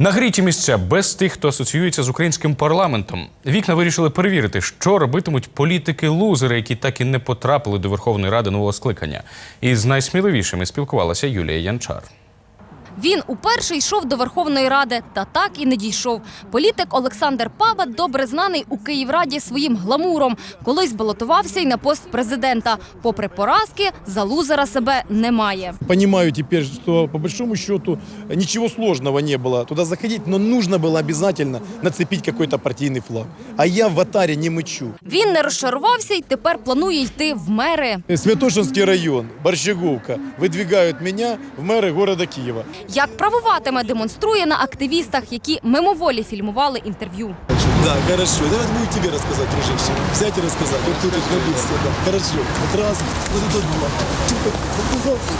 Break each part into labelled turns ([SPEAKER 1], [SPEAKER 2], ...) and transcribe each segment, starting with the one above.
[SPEAKER 1] Нагріті місця без тих, хто асоціюється з українським парламентом. Вікна вирішили перевірити, що робитимуть політики-лузери, які так і не потрапили до Верховної Ради нового скликання. І з найсміливішими спілкувалася Юлія Янчар.
[SPEAKER 2] Він уперше йшов до Верховної Ради, та так і не дійшов. Політик Олександр Пава добре знаний у Київраді своїм гламуром. Колись балотувався й на пост президента. Попри поразки, за лузера себе не має.
[SPEAKER 3] Понимаю теперь, что по большому счету ничего сложного не было туда заходить, но нужно было обязательно нацепить какой-то партийный флаг. А я в атаре не мычу.
[SPEAKER 2] Він не розчарувався й тепер планує йти в мери.
[SPEAKER 3] Святошинский район, Борщаговка, выдвигают меня в мэры города Киева.
[SPEAKER 2] Як правуватиме, демонструє на активістах, які мимоволі фільмували інтерв'ю.
[SPEAKER 4] Да, хорошо. Давай могу тебе рассказать, дружище. Взять и рассказать. Вот тут вот на месте, да. Хорошо. Вот раз, вот это два. Тихо, запугался.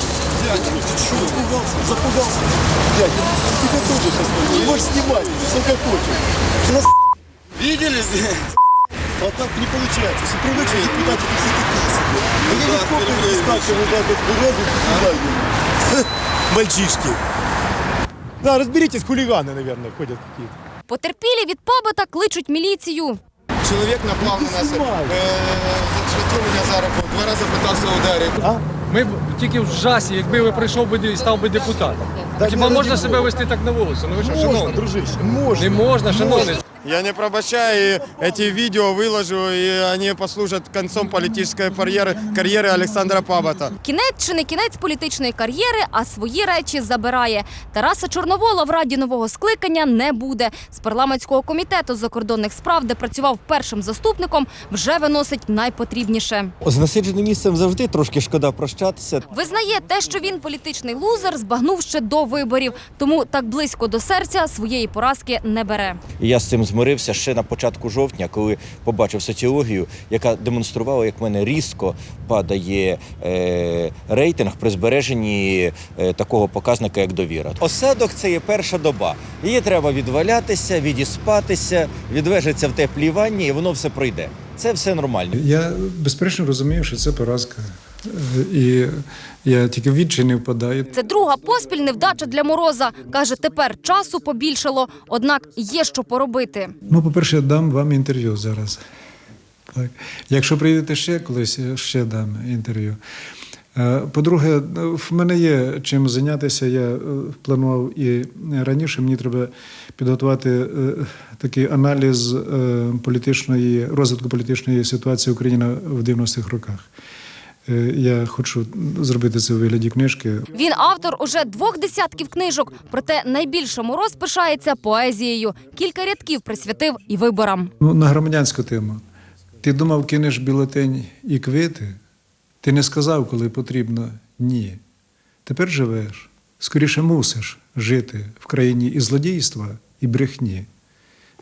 [SPEAKER 4] Дядя, ты что? Запугался, запугался. Дядя, тебя тоже сейчас не можешь снимать, сколько хочешь. Раз, Видели здесь? Вот так не получается. Если привык, что депутаты тут все такие себе. А я не помню, как скакиваю вот так вот разу сюда. Мальчишки.
[SPEAKER 3] Да, разберитесь, хулиганы, наверное, ходят какие-то.
[SPEAKER 2] Потерпілі від Пабата кличуть міліцію.
[SPEAKER 5] Чоловік напав на нас, е, зачепив мене за руку, два рази питався ударити.
[SPEAKER 6] Ми б тільки в жасі, якби ви прийшов би і став би депутатом.
[SPEAKER 3] Так
[SPEAKER 6] Хіба можна себе вести так на вулиці? Ну ви що, шановний?
[SPEAKER 3] дружище, можно.
[SPEAKER 6] Не можна, шановний.
[SPEAKER 5] Я не пробачаю, і ці відео виложу, і вони послужать кінцем політичної кар'єри, кар'єри Олександра Пабата.
[SPEAKER 2] Кінець чи не кінець політичної кар'єри, а свої речі забирає. Тараса Чорновола в раді нового скликання не буде. З парламентського комітету закордонних справ, де працював першим заступником, вже виносить найпотрібніше.
[SPEAKER 7] З насидженим місцем завжди трошки шкода прощатися.
[SPEAKER 2] Визнає те, що він політичний лузер, збагнув ще до виборів, тому так близько до серця своєї поразки не бере.
[SPEAKER 7] І я з цим змирився ще на початку жовтня, коли побачив соціологію, яка демонструвала, як в мене різко падає е, рейтинг при збереженні е, такого показника, як довіра. Осадок це є перша доба. Її треба відвалятися, відіспатися, відвежеться в теплій ванні, і воно все пройде. Це все нормально.
[SPEAKER 8] Я безперечно розумію, що це поразка. І я тільки в відчай не впадаю.
[SPEAKER 2] Це друга поспіль невдача для Мороза. Каже, тепер часу побільшало, однак є що поробити.
[SPEAKER 8] Ну, по-перше, я дам вам інтерв'ю зараз. Так. Якщо прийдете ще колись, ще дам інтерв'ю. Е, По-друге, в мене є чим зайнятися. Я е, планував і раніше. Мені треба підготувати е, такий аналіз політичної розвитку політичної ситуації України в 90-х роках. Е, Я хочу зробити це у вигляді книжки.
[SPEAKER 2] Він автор уже двох десятків книжок, проте найбільше Мороз пишається поезією. Кілька рядків присвятив і виборам.
[SPEAKER 8] Ну, на громадянську тему. Ти думав, кинеш бюлетень і квити? Ти не сказав, коли потрібно ні. Тепер живеш, скоріше мусиш жити в країні і злодійства, і брехні.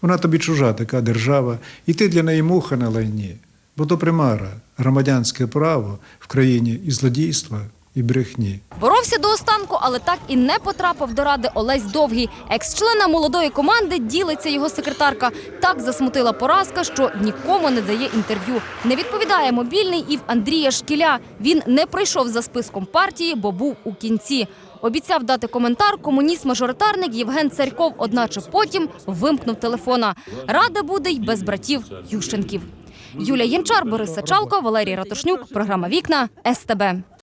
[SPEAKER 8] Вона тобі чужа така держава, і ти для неї муха на лайні. Бо то примара, громадянське право в країні і злодійства, і брехні.
[SPEAKER 2] Боровся до останку, але так і не потрапив до ради Олесь Довгий. Екс-члена молодої команди ділиться його секретарка. Так засмутила поразка, що нікому не дає інтерв'ю. Не відповідає мобільний і в Андрія Шкіля. Він не прийшов за списком партії, бо був у кінці. Обіцяв дати коментар комуніст-мажоритарник Євген Царьков, одначе потім вимкнув телефона. Рада буде й без братів Ющенків. Юлія Янчар, Борис Сачалко, Валерій Ратушнюк. Програма Вікна СТБ.